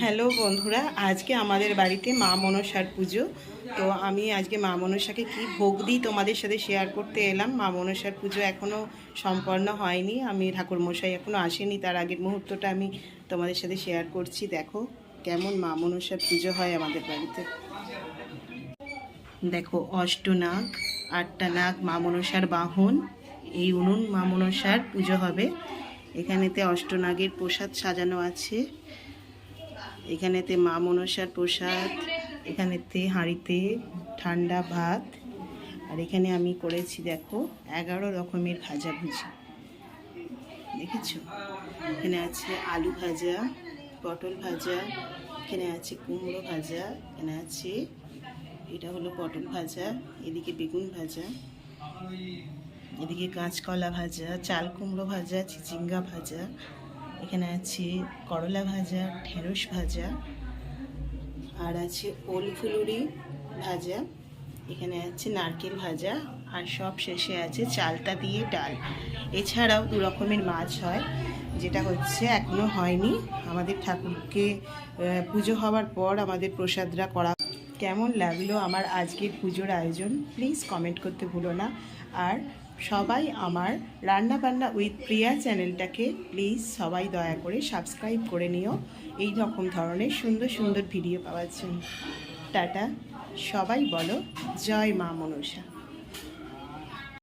Hello বন্ধুরা, আজকে আমাদের বাড়িতে মা মনসার পুজো। তো আমি আজকে মা মনসাকে কি ভোগ দিই তোমাদের সাথে শেয়ার করতে এলাম। মা মনসার পুজো এখনও সম্পন্ন হয়নি। আমি ঠাকুর মশাই এখনও আসেনি, তার আগের মুহূর্তটা আমি তোমাদের সাথে শেয়ার করছি। দেখো কেমন মা মনসার পুজো হয় আমাদের বাড়িতে। দেখো অষ্টনাগ আটটা নাগ মা মনসার বাহন, এই উনুন মা মনসার পুজো হবে। এখানেতে অষ্টনাগের প্রসাদ সাজানো আছে। এখানেতে মা মনসার প্রসাদ, এখানেতে হাঁড়িতে ঠান্ডা ভাত, আর এখানে আমি করেছি দেখো এগারো রকমের ভাজা ভুজি। দেখেছ? এখানে আছে আলু ভাজা, পটল ভাজা, এখানে আছে কুমড়ো ভাজা, এখানে আছে, এটা হলো পটল ভাজা, এদিকে বেগুন ভাজা, এদিকে কাঁচকলা ভাজা, চাল কুমড়ো ভাজা, চিচিঙ্গা ভাজা এখানে আছে করলা ভাজা, ঢেঁড়স ভাজা, আর আছে ওল ফুলুরি ভাজা, এখানে আছে নারকেল ভাজা, আর সব শেষে আছে চালতা দিয়ে ডাল। এছাড়াও দু রকমের মাছ হয়, যেটা হচ্ছে এখনও হয়নি। আমাদের ঠাকুরকে পুজো হওয়ার পর আমাদের প্রসাদরা করা কেমন লাগল আমার আজকের পুজোর আয়োজন? প্লিজ কমেন্ট করতে ভুলো না। আর সবাই আমার রান্না বান্না উইথ প্রিয়া চ্যানেলটাকে প্লিজ সবাই দয়া করে সাবস্ক্রাইব করে নিও। এই রকম ধরনের সুন্দর সুন্দর ভিডিও পাওয়ার জন্য। টাটা। সবাই বলো, জয় মা মনসা।